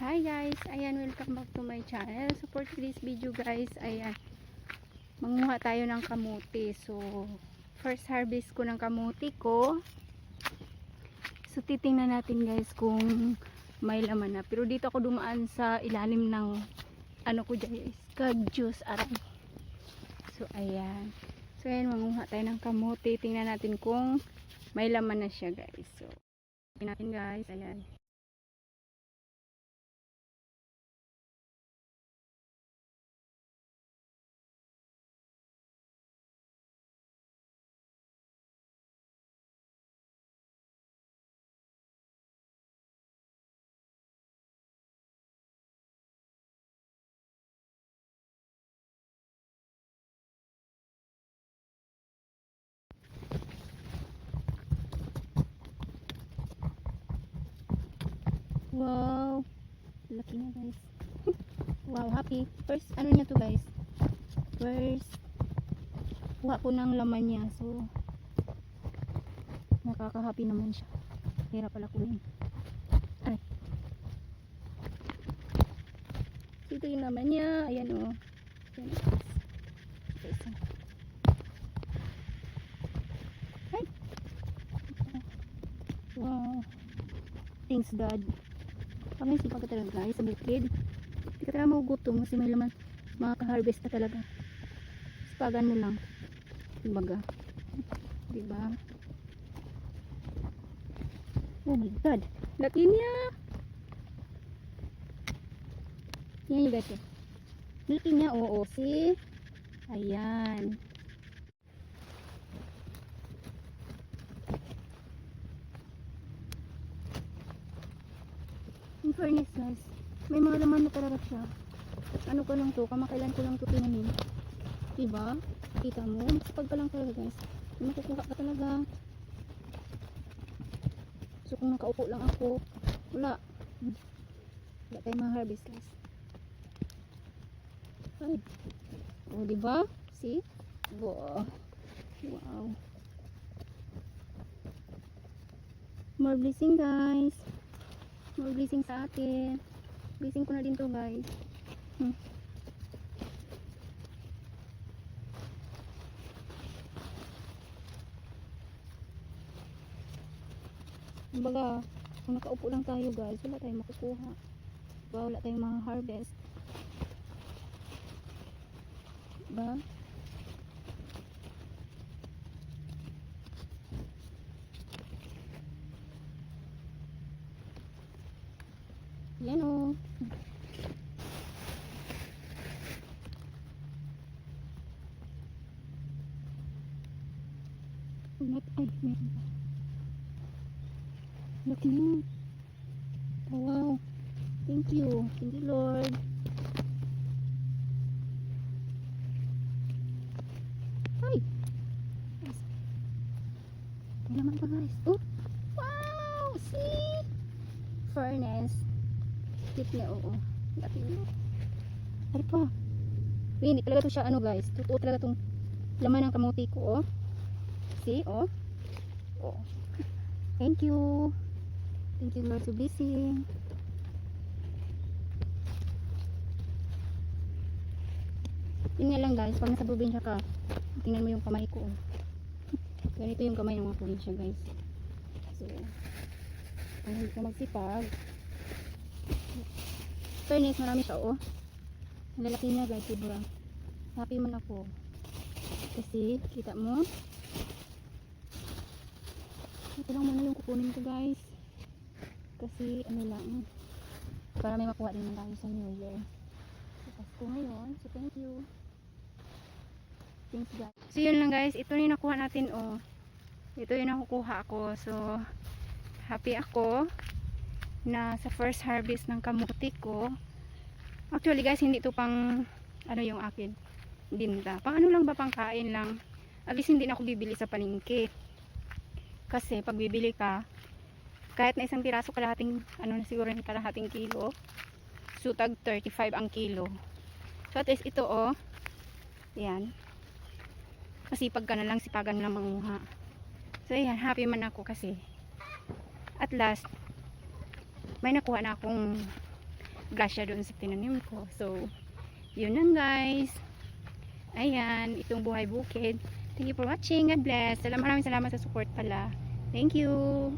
Hi guys, ayan, welcome back to my channel. So for video guys, ayan, manguha tayo ng kamuti. So, first harvest ko ng kamuti ko. So titingnan natin guys kung may laman na. Pero dito ako dumaan sa ilalim ng ano ko guys, kadyos aray. So ayan. So ayan, manguha tayo ng kamuti. Tingnan natin kung may laman na siya guys. So, tingnan natin guys, ayan. Wow. Laki na guys. wow, happy. First, ano niya to guys? First, kuha ko ng laman niya. So, nakaka-happy naman siya. Hirap pala kunin. Ay. Ito yung laman niya. Ayan o. Oh. Ayan isa. Ay. Wow. Thanks God. Kami si pagka talaga guys sa bukid. Hindi ka talaga magugutom kasi may laman makaka-harvest ka talaga. Sipagan mo lang. Kumbaga. Diba? Oh my God. Laki niya. Yan yung guys. Laki niya. Oo. See? Ayan. In fairness guys, may mga laman na talaga siya. Ano ko lang to, kamakailan ko lang to tinanim. Diba? Kita mo, masipag ka lang talaga guys. Makukuha ka talaga. So kung nakaupo lang ako, wala. Wala tayong mga harvest guys. Ay. O, diba? See? Wow. Wow. More blessing guys more blessing sa atin blessing ko na din to guys hmm. kumbaga kung nakaupo lang tayo guys wala tayong makukuha diba? wala tayong mga harvest diba Yan o. Ulat. Ay, meron pa. Laki niya. Oh, wow. Thank you. Thank you, Lord. Ay! May laman pa guys. Oh! Wow! See? Furnace. Cute niya, oo. Laki niya. Ay pa. Hindi talaga to siya ano guys. Totoo talaga tong laman ng kamuti ko, oh. See, oh. Oh. Thank you. Thank you Lord for blessing. Yun nga lang guys, pag nasa probinsya ka, tingnan mo yung kamay ko. Oh. Ganito yung kamay ng mga probinsya guys. So, kung hindi ka magsipag, fairness, marami siya, oh. Ang lalaki niya, guys, sobra. Happy man ako. Kasi, kita mo, ito lang muna yung kukunin ko, guys. Kasi, ano lang, para may makuha din tayo sa New Year. So, Pasko ngayon, so thank you. Thanks, guys. So, yun lang, guys. Ito yung nakuha natin, oh. Ito yung nakukuha ko. So, happy ako na sa first harvest ng kamuti ko. Actually guys hindi to pang ano yung akin binta. Pang ano lang ba pang kain lang. At least hindi na ako bibili sa palengke. Kasi pag bibili ka kahit na isang piraso kalahating ano na siguro yung kalahating kilo so tag 35 ang kilo. So at least ito oh. Yan. Masipag ka na lang sipagan na manguha. So yan happy man ako kasi. At last may nakuha na akong grasya doon sa tinanim ko. So, yun lang guys. Ayan, itong buhay bukid. Thank you for watching. God bless. Salam, maraming salamat sa support pala. Thank you.